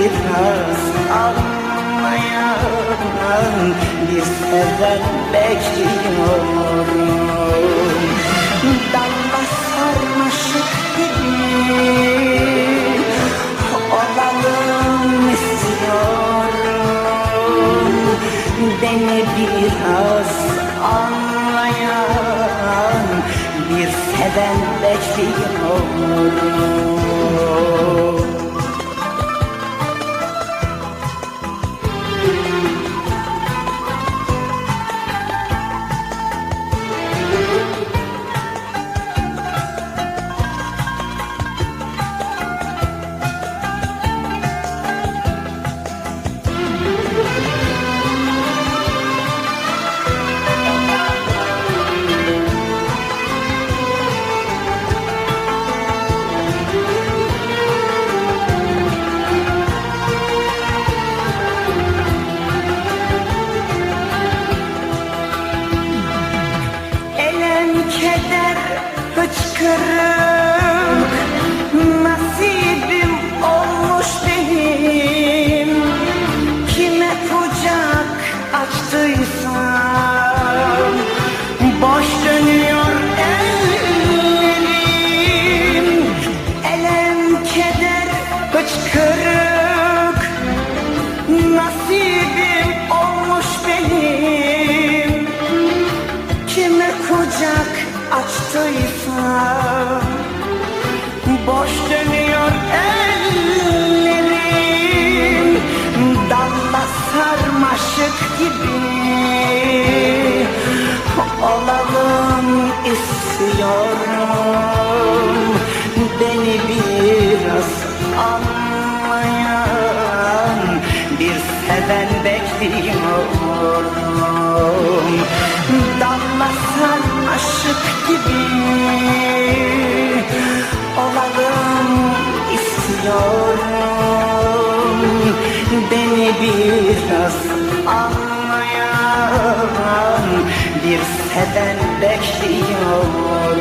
biraz anlayan Bir seven bekliyorum. Dalma sarmaşık gibi Olalım istiyorum. Beni biraz anlayan Bir seven bekliyorum. Boş dönüyor ellerim Dalla sarmaşık gibi. Olalım istiyorum Beni biraz anlayan Bir seven bekliyorum istiyorum Beni biraz anlayan Bir seven bekliyorum